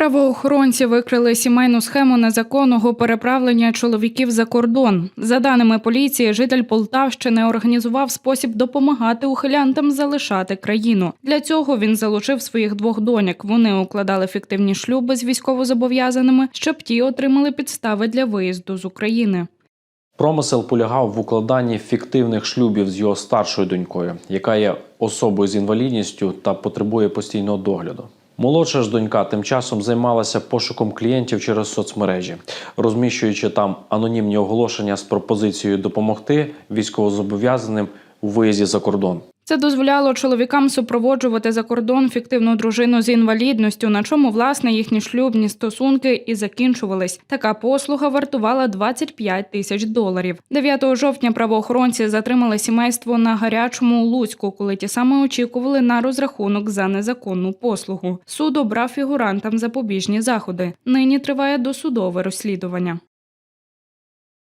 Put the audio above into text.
Правоохоронці викрили сімейну схему незаконного переправлення чоловіків за кордон. За даними поліції, житель Полтавщини організував спосіб допомагати ухилянтам залишати країну. Для цього він залучив своїх двох доньок. Вони укладали фіктивні шлюби з військовозобов'язаними, щоб ті отримали підстави для виїзду з України. Промисел полягав в укладанні фіктивних шлюбів з його старшою донькою, яка є особою з інвалідністю та потребує постійного догляду. Молодша ж донька тим часом займалася пошуком клієнтів через соцмережі, розміщуючи там анонімні оголошення з пропозицією допомогти військовозобов'язаним у виїзді за кордон. Це дозволяло чоловікам супроводжувати за кордон фіктивну дружину з інвалідністю, на чому власне їхні шлюбні стосунки і закінчувались. Така послуга вартувала 25 тисяч доларів. 9 жовтня правоохоронці затримали сімейство на гарячому Луцьку, коли ті саме очікували на розрахунок за незаконну послугу. Суд обрав фігурантам запобіжні заходи. Нині триває досудове розслідування.